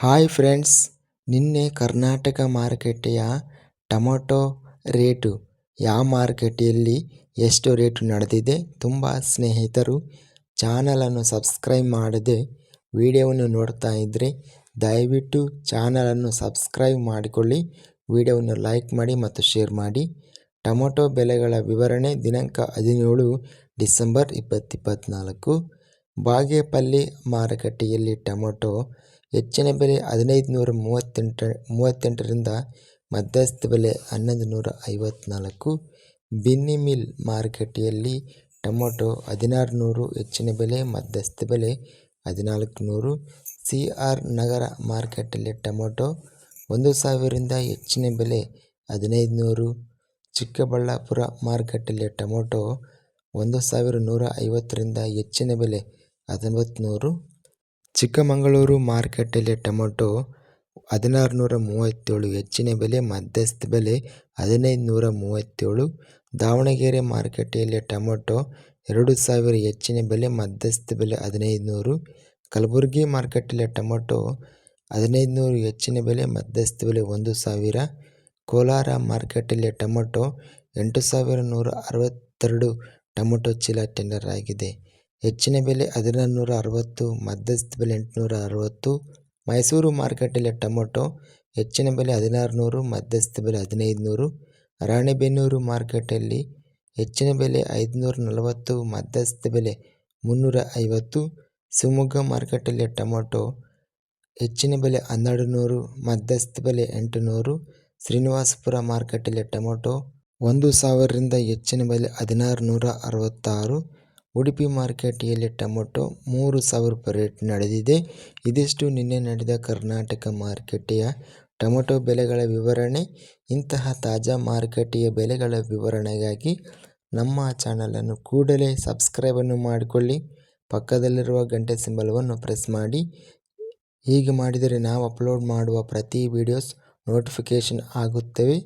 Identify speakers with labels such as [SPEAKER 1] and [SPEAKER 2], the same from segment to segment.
[SPEAKER 1] Hi friends, ನಿನ್ನೆ ಕರ್ನಾಟಕ ಮಾರುಕಟ್ಟೆಯ tomato rate ಯಾವ ಮಾರುಕಟ್ಟೆಯಲ್ಲಿ ಎಷ್ಟು ರೇಟು ನಡೆದಿದೆ ತುಂಬ ಸ್ನೇಹಿತರು ಚಾನಲನ್ನು ಸಬ್ಸ್ಕ್ರೈಬ್ ಮಾಡದೆ ವಿಡಿಯೋವನ್ನು ನೋಡ್ತಾ ಇದ್ದರೆ ದಯವಿಟ್ಟು ಚಾನಲನ್ನು ಸಬ್ಸ್ಕ್ರೈಬ್ ಮಾಡಿಕೊಳ್ಳಿ, ವಿಡಿಯೋವನ್ನು ಲೈಕ್ ಮಾಡಿ ಮತ್ತು ಶೇರ್ ಮಾಡಿ. ಟೊಮೊಟೊ ಬೆಲೆಗಳ ವಿವರಣೆ ದಿನಾಂಕ ಹದಿನೇಳು ಡಿಸೆಂಬರ್ ಇಪ್ಪತ್ತಿಪ್ಪತ್ತ್ನಾಲ್ಕು ಬಾಗೇಪಲ್ಲಿ ಮಾರುಕಟ್ಟೆಯಲ್ಲಿ ಟೊಮೊಟೊ ಹೆಚ್ಚಿನ ಬೆಲೆ ಹದಿನೈದು ನೂರ ಮೂವತ್ತೆಂಟು, ಮೂವತ್ತೆಂಟರಿಂದ ಮಧ್ಯಸ್ಥ ಬೆಲೆ ಹನ್ನೊಂದು ನೂರ ಐವತ್ತ್ನಾಲ್ಕು ಬಿನ್ನಿ ಮಿಲ್ ಮಾರುಕಟ್ಟೆಯಲ್ಲಿ ಟೊಮೊಟೊ ಹದಿನಾರು ನೂರು ಹೆಚ್ಚಿನ ಬೆಲೆ ಮಧ್ಯಸ್ಥ ಬೆಲೆ ಹದಿನಾಲ್ಕು ನೂರು ಸಿ ಆರ್ ನಗರ ಮಾರುಕಟ್ಟೆಯಲ್ಲಿ ಟೊಮೊಟೊ ಒಂದು ಸಾವಿರದಿಂದ ಹೆಚ್ಚಿನ ಬೆಲೆ ಹದಿನೈದು ನೂರು ಚಿಕ್ಕಬಳ್ಳಾಪುರ ಮಾರುಕಟ್ಟೆಯಲ್ಲಿ ಟೊಮೊಟೊ ಒಂದು ಸಾವಿರ ನೂರ ಐವತ್ತರಿಂದ ಹೆಚ್ಚಿನ ಬೆಲೆ ಹತ್ತೊಂಬತ್ತು ಚಿಕ್ಕಮಗಳೂರು ಮಾರುಕಟ್ಟೆಯಲ್ಲಿ ಟೊಮೊಟೊ ಹದಿನಾರು ನೂರ ಮೂವತ್ತೇಳು, ಹೆಚ್ಚಿನ ಬೆಲೆ ಮಧ್ಯಸ್ಥ ಬೆಲೆ ಹದಿನೈದು ನೂರ ಮೂವತ್ತೇಳು, ದಾವಣಗೆರೆ ಮಾರುಕಟ್ಟೆಯಲ್ಲಿ ಟೊಮೊಟೊ ಎರಡು ಸಾವಿರ, ಹೆಚ್ಚಿನ ಬೆಲೆ ಮಧ್ಯಸ್ಥ ಬೆಲೆ ಹದಿನೈದು ನೂರು ಕಲಬುರಗಿ ಮಾರುಕಟ್ಟೆಯಲ್ಲಿ ಟೊಮೊಟೊ ಹದಿನೈದು ನೂರು ಹೆಚ್ಚಿನ ಬೆಲೆ ಮಧ್ಯಸ್ಥ ಬೆಲೆ ಒಂದು ಸಾವಿರ, ಕೋಲಾರ ಮಾರುಕಟ್ಟೆಯಲ್ಲಿ ಟೊಮೊಟೊ ಎಂಟು ಸಾವಿರ ನೂರ ಅರವತ್ತೆರಡು ಟೊಮೊಟೊ ಚೀಲ ಟೆಂಡರ್ ಆಗಿದೆ. ಹೆಚ್ಚಿನ ಬೆಲೆ ಹದಿನಾರು ನೂರ ಅರವತ್ತು ಮಧ್ಯಸ್ಥ ಬೆಲೆ ಎಂಟುನೂರ ಅರವತ್ತು ಮೈಸೂರು ಮಾರ್ಕೆಟಲ್ಲಿ ಟೊಮೊಟೊ ಹೆಚ್ಚಿನ ಬೆಲೆ ಹದಿನಾರು ನೂರು ಮಧ್ಯಸ್ಥ ಬೆಲೆ ಹದಿನೈದು ನೂರು ರಾಣೆಬೆನ್ನೂರು ಮಾರ್ಕೆಟಲ್ಲಿ ಹೆಚ್ಚಿನ ಬೆಲೆ ಐದುನೂರ ನಲವತ್ತು ಮಧ್ಯಸ್ಥ ಬೆಲೆ ಮುನ್ನೂರ ಐವತ್ತು ಶಿವಮೊಗ್ಗ ಮಾರ್ಕೆಟಲ್ಲಿ ಟೊಮೊಟೊ ಹೆಚ್ಚಿನ ಬೆಲೆ ಹನ್ನೆರಡು ನೂರು ಮಧ್ಯಸ್ಥ ಬೆಲೆ ಎಂಟು ನೂರು ಶ್ರೀನಿವಾಸಪುರ ಮಾರ್ಕೆಟಲ್ಲಿ ಟೊಮೊಟೊ ಒಂದು ಸಾವಿರದಿಂದ ಹೆಚ್ಚಿನ ಬೆಲೆ ಹದಿನಾರು ನೂರ ಅರವತ್ತಾರು ಉಡುಪಿ ಮಾರ್ಕೆಟಿಯಲ್ಲಿ ಟೊಮೊಟೊ ಮೂರು ಸಾವಿರ ರೂಪಾಯಿ ರೇಟ್ ನಡೆದಿದೆ. ಇದಿಷ್ಟು ನಿನ್ನೆ ನಡೆದ ಕರ್ನಾಟಕ ಮಾರುಕಟ್ಟೆಯ ಟೊಮೊಟೊ ಬೆಲೆಗಳ ವಿವರಣೆ. ಇಂತಹ ತಾಜಾ ಮಾರುಕಟ್ಟೆಯ ಬೆಲೆಗಳ ವಿವರಣೆಗಾಗಿ ನಮ್ಮ ಚಾನಲನ್ನು ಕೂಡಲೇ ಸಬ್ಸ್ಕ್ರೈಬನ್ನು ಮಾಡಿಕೊಳ್ಳಿ. ಪಕ್ಕದಲ್ಲಿರುವ ಗಂಟೆ ಸಿಂಬಲವನ್ನು ಪ್ರೆಸ್ ಮಾಡಿ. ಹೀಗೆ ಮಾಡಿದರೆ ನಾವು ಅಪ್ಲೋಡ್ ಮಾಡುವ ಪ್ರತಿ ವಿಡಿಯೋಸ್ ನೋಟಿಫಿಕೇಷನ್ ಆಗುತ್ತವೆ.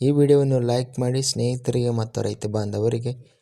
[SPEAKER 1] ಈ ವಿಡಿಯೋವನ್ನು ಲೈಕ್ ಮಾಡಿ ಸ್ನೇಹಿತರಿಗೆ ಮತ್ತು ರೈತ ಬಾಂಧವರಿಗೆ